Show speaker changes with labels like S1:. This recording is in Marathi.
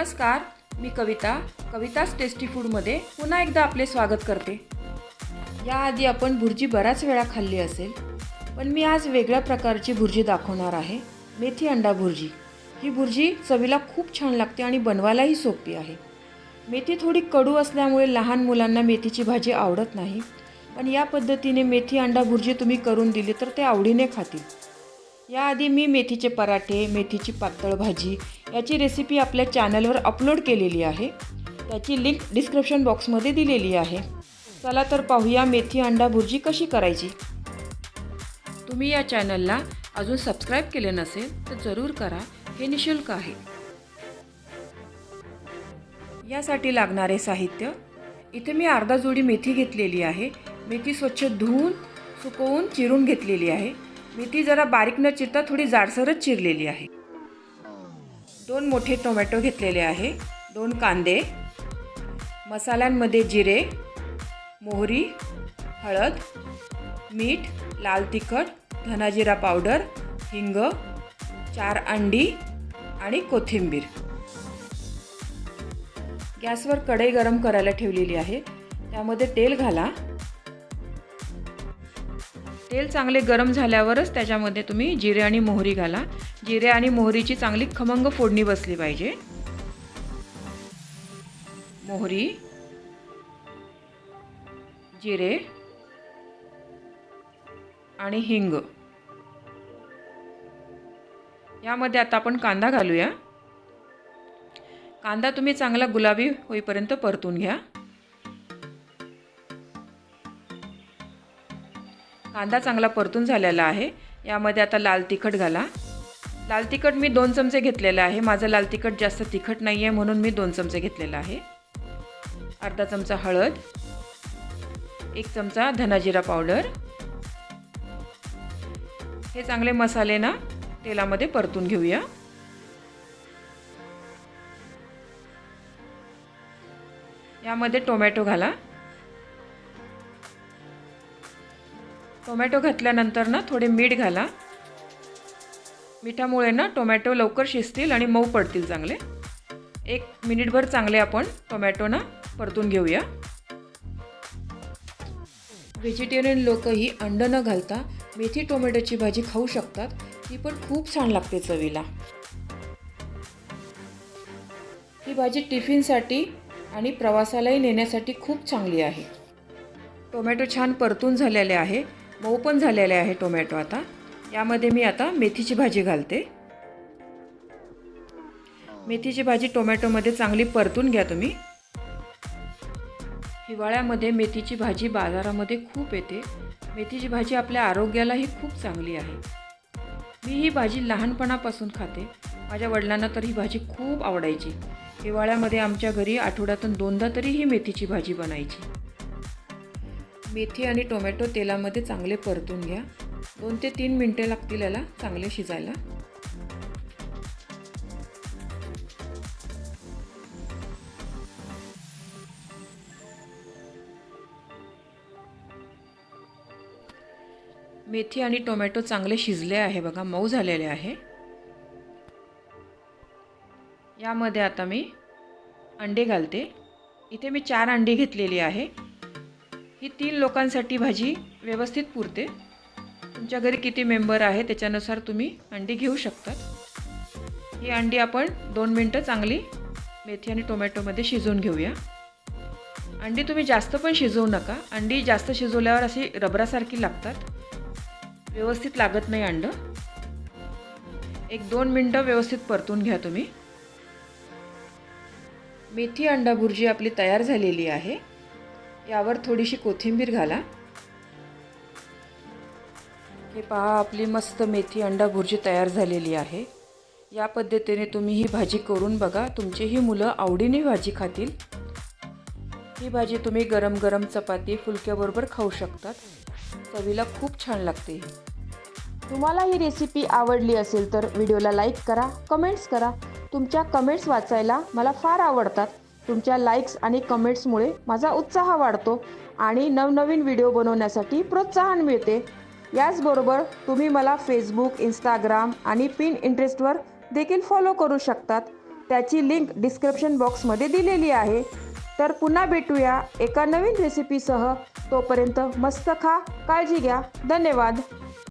S1: नमस्कार मी कविता. कविताच टेस्टी फूडमध्ये पुन्हा एकदा आपले स्वागत करते. याआधी आपण भुर्जी बऱ्याच वेळा खाल्ली असेल पण मी आज वेगळ्या प्रकारची भुर्जी दाखवणार आहे. मेथी अंडा भुर्जी. ही भुर्जी चवीला खूप छान लागते आणि बनवायलाही सोपी आहे. मेथी थोडी कडू असल्यामुळे लहान मुलांना मेथीची भाजी आवडत नाही पण या पद्धतीने मेथी अंडा भुर्जी तुम्ही करून दिली तर ते आवडीने खातील. याआधी मी मेथीचे पराठे मेथीची पातळ भाजी याची रेसिपी आपल्या चॅनलवर अपलोड केलेली आहे. त्याची लिंक डिस्क्रिप्शन बॉक्समध्ये दिलेली आहे. चला तर पाहूया मेथी अंडा भुर्जी कशी करायची. तुम्ही या चॅनलला अजून सबस्क्राईब केले नसेल तर जरूर करा. हे निशुल्क आहे. यासाठी लागणारे साहित्य. इथे मी अर्धा जोडी मेथी घेतलेली आहे. मेथी स्वच्छ धुवून सुकवून चिरून घेतलेली आहे. मी ती जरा बारीक न चिरता थोडी जाडसरच चिरलेली आहे. दोन मोठे टोमॅटो घेतलेले आहे. दोन कांदे मसाल्यांमध्ये जिरे मोहरी हळद मीठ लाल तिखट धनाजिरा पावडर हिंग चार अंडी आणि कोथिंबीर. गॅसवर कढई गरम करायला ठेवलेली आहे. त्यामध्ये तेल घाला. तेल चांगले गरम झाल्यावरच त्याच्यामध्ये तुम्ही जिरे आणि मोहरी घाला. जिरे आणि मोहरीची चांगली खमंग फोडणी बसली पाहिजे. मोहरी जिरे आणि हिंग. यामध्ये आता आपण कांदा घालूया. कांदा तुम्ही चांगला गुलाबी होईपर्यंत परतून घ्या. कांदा चांगला परतून झालेला आहे. यामध्ये आता लाल तिखट घाला. लाल तिखट मी दोन चमचे घेतलेलं आहे. माझं लाल तिखट जास्त तिखट नाही आहे म्हणून मी दोन चमचे घेतलेलं आहे. अर्धा चमचा हळद. एक चमचा धनाजिरा पावडर. हे चांगले मसाले ना तेलामध्ये परतून घेऊया. यामध्ये टोमॅटो घाला. टोमॅटो घातल्यानंतर ना थोडे मीठ घाला. मिठामुळे ना टोमॅटो लवकर शिजतील आणि मऊ पडतील चांगले. एक मिनिटभर चांगले आपण टोमॅटो ना परतून घेऊया. व्हेजिटेरियन लोकही अंड न घालता मेथी टोमॅटोची भाजी खाऊ शकतात. ती पण खूप छान लागते चवीला. ही भाजी टिफिनसाठी आणि प्रवासालाही नेण्यासाठी खूप चांगली आहे. टोमॅटो छान परतून झालेले आहे. मऊ पण झालेले आहे टोमॅटो आता. यामध्ये मी आता मेथीची भाजी घालते. मेथीची भाजी टोमॅटोमध्ये चांगली परतून घ्या तुम्ही. हिवाळ्यामध्ये मेथीची भाजी बाजारामध्ये खूप येते. मेथीची भाजी आपल्या आरोग्यालाही खूप चांगली आहे. मी ही भाजी लहानपणापासून खाते. माझ्या वडिलांना तर ही भाजी खूप आवडायची. हिवाळ्यामध्ये आमच्या घरी आठवड्यातून दोनदा तरी ही मेथीची भाजी बनायची. मेथी आणि टोमॅटो तेलामध्ये चांगले परतून घ्या. दोन ते तीन मिनटे लागतील याला चांगले शिजायला. मेथी आणि टोमॅटो चांगले शिजले आहे बघा मऊ झालेले आहे. यामध्ये आता मी अंडे घालते. इथे मी चार अंडी घेतलेली आहे. ही तीन लोकांसाठी भाजी व्यवस्थित पुरते. तुमच्या घरी किती मेंबर आहे त्याच्यानुसार तुम्ही अंडी घेऊ शकतात ही अंडी आपण दोन मिनटं चांगली मेथी आणि टोमॅटोमध्ये शिजवून घेऊया. अंडी तुम्ही जास्त पण शिजवू नका. अंडी जास्त शिजवल्यावर अशी रबरासारखी लागतात. व्यवस्थित लागत नाही अंडं. एक दोन मिनटं व्यवस्थित परतून घ्या तुम्ही. मेथी अंडा भुर्जी आपली तयार झालेली आहे. यावर थोडीशी कोथिंबीर घाला. हे पहा आपली मस्त मेथी अंडा भुर्जी तयार झालेली आहे. या पद्धतीने तुम्ही ही भाजी करून बघा तुमचीही मुलं आवडीने भाजी खातील. ही भाजी तुम्ही गरम गरम चपाती फुलक्याबरोबर खाऊ शकतात. चवीला खूप छान लागते ही.
S2: तुम्हाला ही रेसिपी आवडली असेल तर व्हिडिओला लाईक करा कमेंट्स करा. तुमच्या कमेंट्स वाचायला मला फार आवडतात. तुमच्या लाईक्स आणि कमेंट्समुळे माझा उत्साह वाढतो आणि नवनवीन व्हिडिओ बनवण्यासाठी प्रोत्साहन मिळते. याचबरोबर तुम्ही मला फेसबुक इंस्टाग्राम आणि पिन इंटरेस्टवर देखील फॉलो करू शकतात. त्याची लिंक डिस्क्रिप्शन बॉक्समध्ये दिलेली आहे. तर पुन्हा भेटूया एका नवीन रेसिपीसह तोपर्यंत मस्त खा काळजी घ्या. धन्यवाद.